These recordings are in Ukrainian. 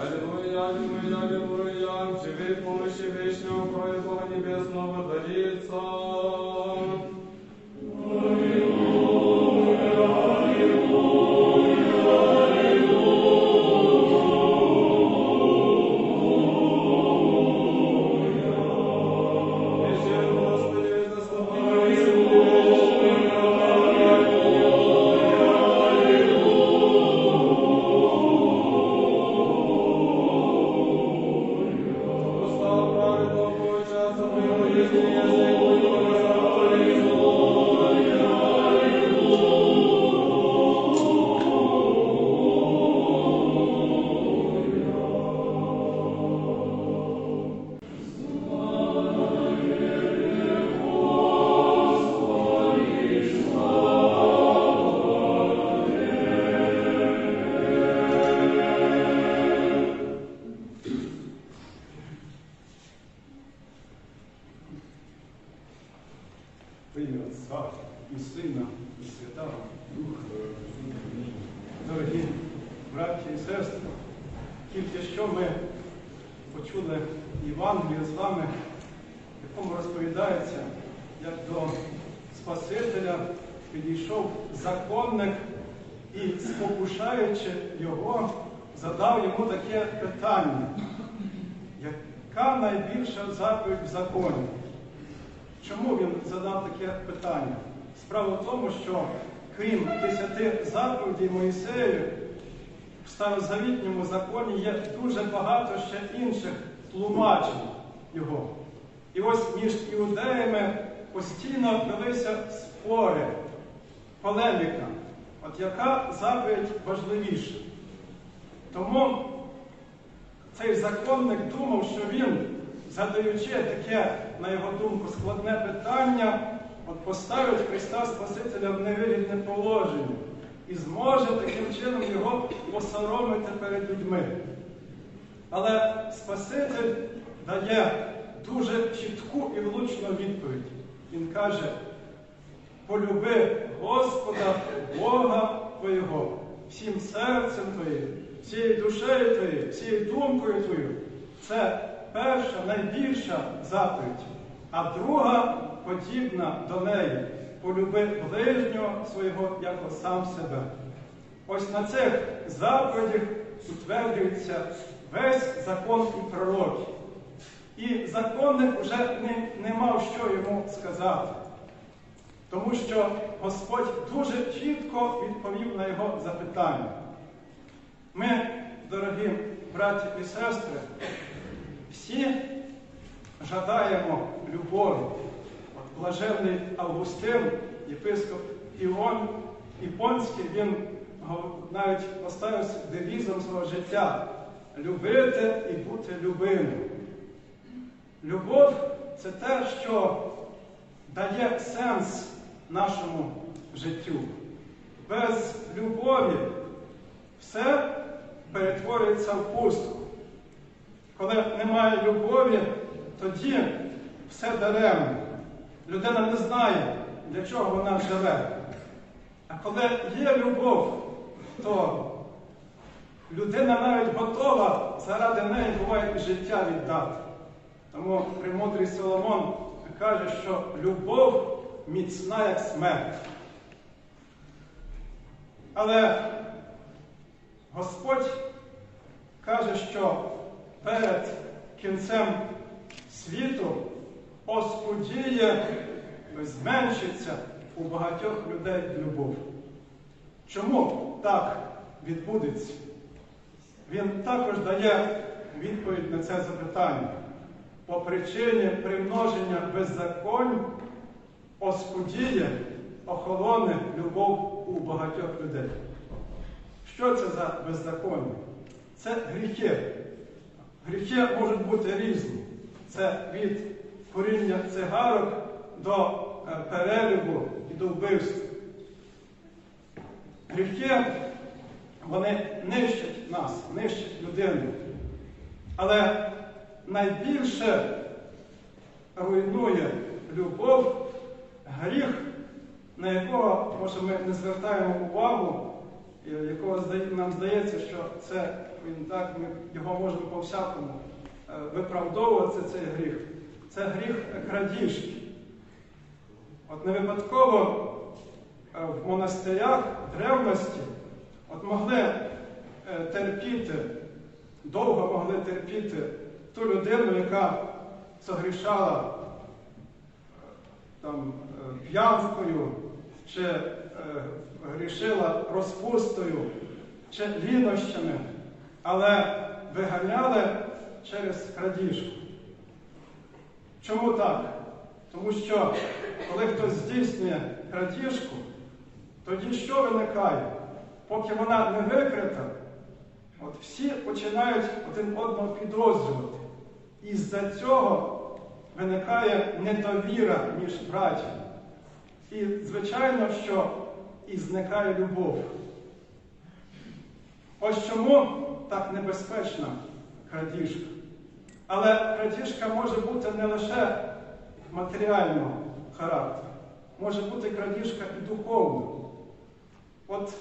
Аллилуйя, аллилуйя, аллилуйя, живи в помощи вечного Бога Небесного дарится. Дорогі браті і сестри, тільки що ми почули Євангелію з вами, в якому розповідається, як до Спасителя підійшов законник і, спокушаючи його, задав йому таке питання, яка найбільша заповідь в законі? Чому він задав таке питання? Справа в тому, що крім десяти заповідей Моїсею, в старозавітньому законі є дуже багато ще інших тлумачень його. І ось між іудеями постійно велися спори, полеміка. От яка заповідь важливіша? Тому цей законник думав, що він, задаючи таке, на його думку, складне питання, от поставить Христа Спасителя в невигідне положення і зможе таким чином його посоромити перед людьми. Але Спаситель дає дуже чітку і влучну відповідь. Він каже: полюби Господа, Бога Твого, всім серцем Твоїм, всією душею Твоєю, всією думкою Твоєю. Це перша, найбільша заповідь. А друга подібна до неї. Полюби ближнього свого, як сам себе. Ось на цих заповідях утверджується весь закон і пророки. І законник вже не, не мав що йому сказати. Тому що Господь дуже чітко відповів на його запитання. Ми, дорогі браті і сестри, всі жадаємо любові. Блаженний Августин, єпископ Іон Іпонський, він навіть поставив девізом свого життя любити і бути любимим. Любов це те, що дає сенс нашому життю. Без любові все перетворюється в пустку. Коли немає любові, тоді все даремно. Людина не знає, для чого вона живе. А коли є любов, то людина навіть готова заради неї буває життя віддати. Тому премудрий Соломон каже, що любов міцна, як смерть. Але Господь каже, що перед кінцем світу оскудіє, зменшиться у багатьох людей любов. Чому так відбудеться? Він також дає відповідь на це запитання. По причині примноження беззаконь оскудіє, охолоне любов у багатьох людей. Що це за беззаконня? Це гріхи. Гріхи можуть бути різні. Це від куріння цигарок до перелюбу і до вбивства. Гріхи, вони нищать нас, нищать людину. Але найбільше руйнує любов, гріх, на якого, може, ми не звертаємо увагу, якого нам здається, що це він так, ми його можемо по-всякому е, виправдовувати цей гріх. Це гріх крадіжки. От не випадково е, в монастирях древності от могли е, терпіти, довго могли терпіти ту людину, яка согрішала е, там, п'янкою, чи грішила розпустою, чи лінощами, але виганяли через крадіжку. Чому так? Тому що коли хтось здійснює крадіжку, тоді що виникає? Поки вона не викрита, от всі починають один одного підозрювати. І з-за цього виникає недовіра між братями. І, звичайно, що і зникає любов. Ось чому так небезпечна крадіжка. Але крадіжка може бути не лише матеріального характеру, може бути крадіжка і духовна. От е,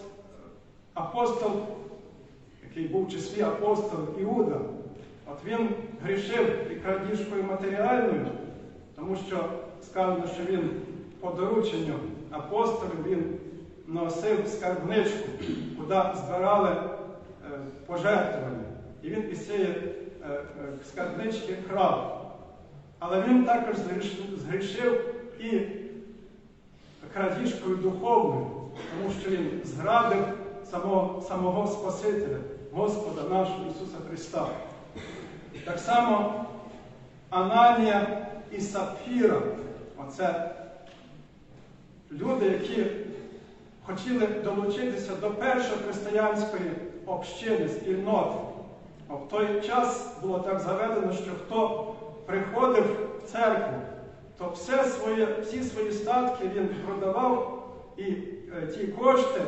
апостол, який був в числі апостол Іуда, от він грішив і крадіжкою матеріальною, тому що сказано, що він по дорученню апостолів він носив скарбничку, куди збирали е, пожертвування. І він із цієї скарбнички крав. Але він також згрішив і крадіжкою духовною, тому що він зрадив самого, самого Спасителя, Господа нашого Ісуса Христа. Так само Ананія і Сапфіра оце люди, які хотіли долучитися до першої християнської общини, спільноти. А в той час було так заведено, що хто приходив в церкву, то все своє, всі свої статки він продавав і е, ті кошти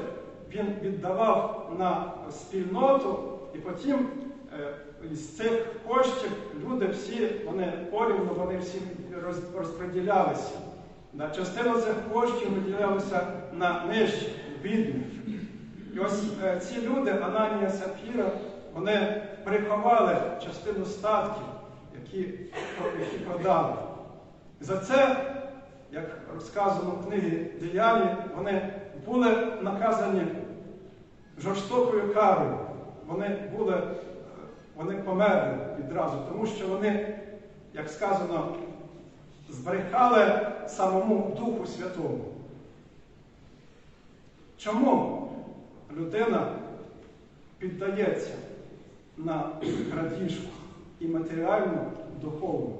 він віддавав на спільноту, і потім е, з цих коштів люди всі, вони порівну, вони всі роз, розподілялися. Да, частина цих коштів виділялася на нижчих, бідних. І ось е, ці люди, Ананія Сапфіра, вони приховали частину статків, які, які продали. За це, як розказано в книгі Діяння, вони були наказані жорстокою карою. Вони були, е, вони померли відразу, тому що вони, як сказано, збрехали самому Духу Святому. Чому людина піддається на крадіжку і матеріальну, і духовну?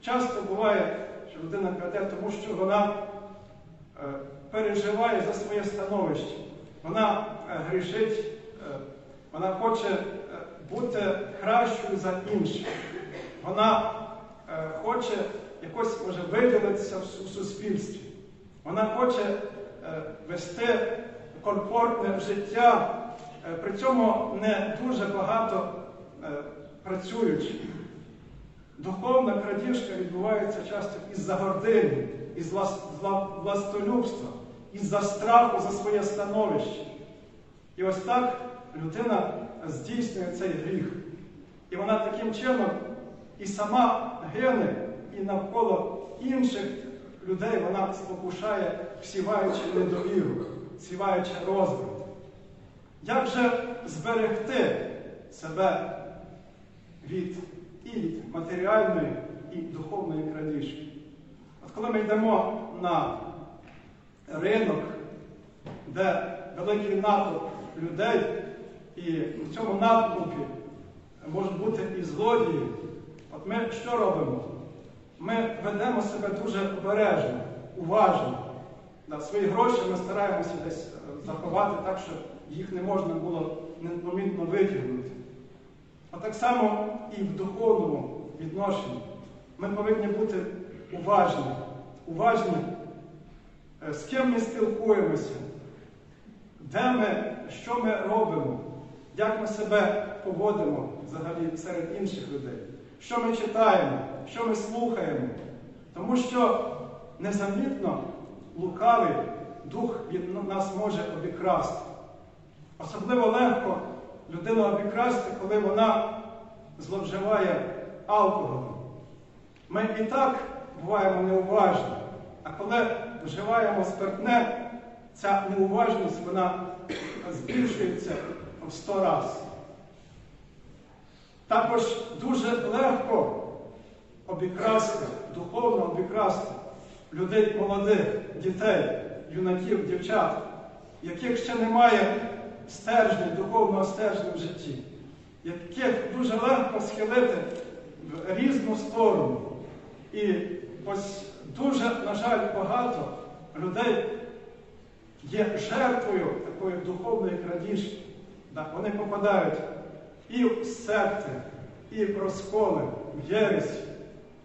Часто буває, що людина краде, тому що вона е, переживає за своє становище. Вона е, грішить, е, вона хоче бути кращою за інших. Вона хоче якось може виділитися в суспільстві. Вона хоче вести комфортне життя, при цьому не дуже багато е, працюючи. Духовна крадіжка відбувається часто із-за гордини, із властолюбства, із-за страху за своє становище. І ось так людина здійснює цей гріх. І вона таким чином і сама гине, і навколо інших людей вона спокушає, всіваючи недовіру, всіваючи розбрат. Як же зберегти себе від і від матеріальної і духовної крадіжки? От коли ми йдемо на ринок, де великий натовп людей, і в цьому натовпі можуть бути і злодії, от ми що робимо? Ми ведемо себе дуже обережно, уважно. Да, свої гроші ми стараємося десь заховати так, щоб їх не можна було непомітно витягнути. А так само і в духовному відношенні. Ми повинні бути уважні, уважні, е, з ким ми спілкуємося, де ми, що ми робимо, як ми себе поводимо взагалі серед інших людей, що ми читаємо, що ми слухаємо. Тому що незамітно лукавий дух від нас може обікрасти. Особливо легко людину обікрасти, коли вона зловживає алкоголем. Ми і так буваємо неуважні, а коли вживаємо спиртне, ця неуважність вона збільшується в сто разів. Також дуже легко обікрасти, духовно обікрасти людей молодих, дітей, юнаків, дівчат, яких ще немає стержня, духовного стержня в житті, яких дуже легко схилити в різну сторону. І ось дуже, на жаль, багато людей є жертвою такої духовної крадіжки. Вони попадають і в секти, і в розколи, в єресі.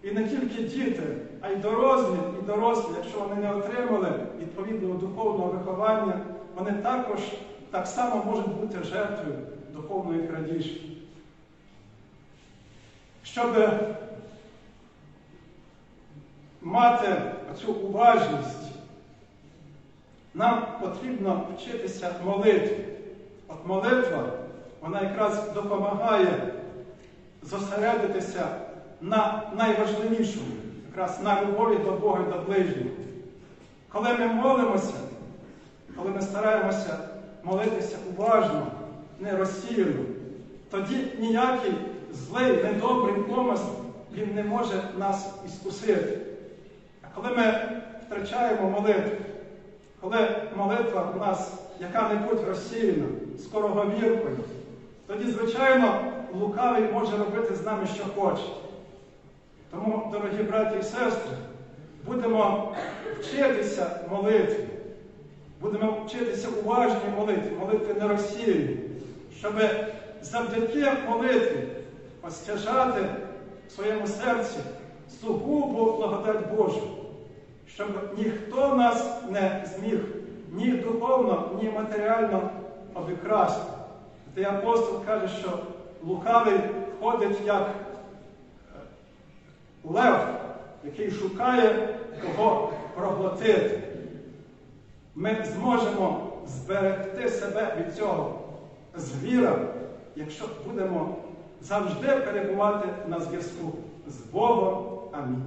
І не тільки діти, а й дорослі, і дорослі, якщо вони не отримали відповідного духовного виховання, вони також так само можуть бути жертвою духовної крадіжки. Щоб мати цю уважність, нам потрібно вчитися молитві. От молитва, вона якраз допомагає зосередитися на найважливішому, якраз на любові до Бога і до ближнього. Коли ми молимося, коли ми стараємося молитися уважно, не розсіяно, тоді ніякий злий, недобрий помисл, він не може нас іскусити. А коли ми втрачаємо молитву, коли молитва у нас яка-небудь розсіяна, скороговіркою, тоді, звичайно, лукавий може робити з нами, що хоче. Тому, дорогі браті і сестри, будемо вчитися молитві, будемо вчитися уважній молитві, молитві не розсіяній, щоб завдяки молитві постяжати в своєму серці сугубу благодать Божу, щоб ніхто нас не зміг ні духовно, ні матеріально обікрасти. Де апостол каже, що лукавий ходить як е, лев, який шукає кого проглотити. Ми зможемо зберегти себе від цього звіра, якщо будемо завжди перебувати на зв'язку з Богом. Амінь.